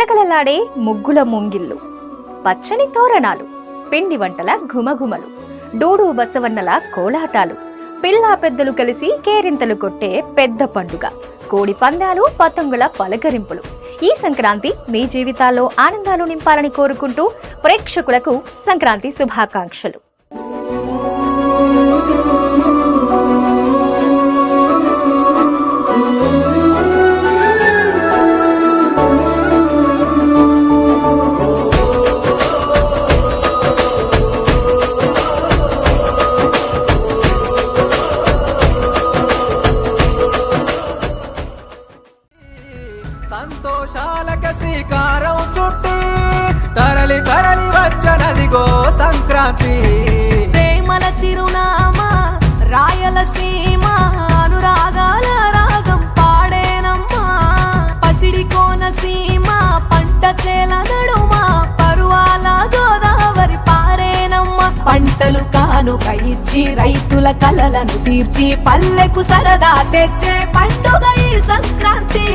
కలకలలాడే ముగ్గుల ముంగిళ్ళు పచ్చని తోరణాలు పిండి వంటల ఘుమఘుమలు డూడు బసవన్నల కోలాటాలు పిల్లా పెద్దలు కలిసి కేరింతలు కొట్టే పెద్ద పండుగ కోడి పందాలు పతంగుల పలకరింపులు. ఈ సంక్రాంతి మీ జీవితాల్లో ఆనందాలు నింపాలని కోరుకుంటూ ప్రేక్షకులకు సంక్రాంతి శుభాకాంక్షలు. సంతోషాలక శ్రీకారం చుట్టి తరలి తరలి వచ్చనదిగో సంక్రాంతి. ప్రేమల చిరునామా రాయలసీమ పంటలు ఇచ్చి రైతుల కలలను తీర్చి పల్లెకు సరదా తెచ్చే పండుగ ఈ సంక్రాంతి.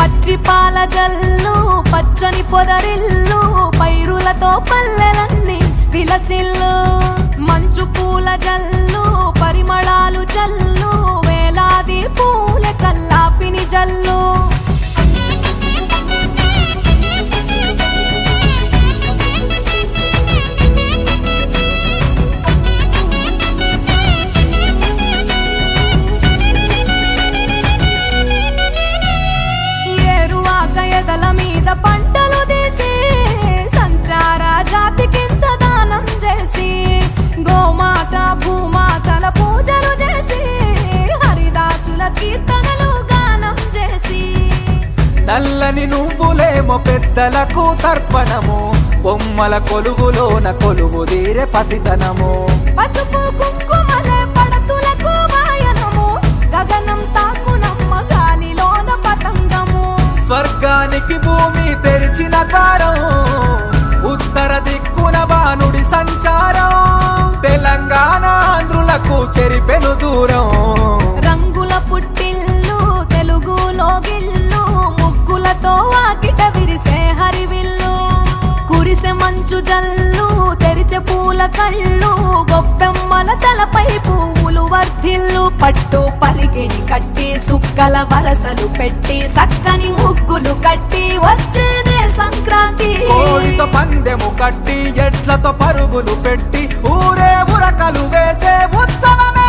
పచ్చి పాల జల్లు పచ్చని పొదరిల్లు పైరులతో పల్లెలన్నీ విలసిల్లు. మంచు పూల జల్లు నల్లని నువ్వులేమో పెద్దలకు తర్పణము. బొమ్మల కొలువులోన కొలువు తీరే పసితనము. పసుపు కుంకుమలే పడతులకు వాయనము. గగనం తాకునమ్మ గాలిలోన పతంగము. స్వర్గానికి భూమి తెరిచిన ద్వారం. ఉత్తర దిక్కున బానుడి సంచారం. కళ్ళు గొప్పెమ్మల తలపై పువ్వులు వర్ధిల్లు పట్టు పరిగిడి కట్టి సుక్కల వరసలు పెట్టి సక్కని ముగ్గులు కట్టి వచ్చేదే సంక్రాంతి. కోడితో పందెము కట్టి ఎడ్లతో పరుగులు పెట్టి ఊరే ఉరకలు వేసే ఉత్సవమే.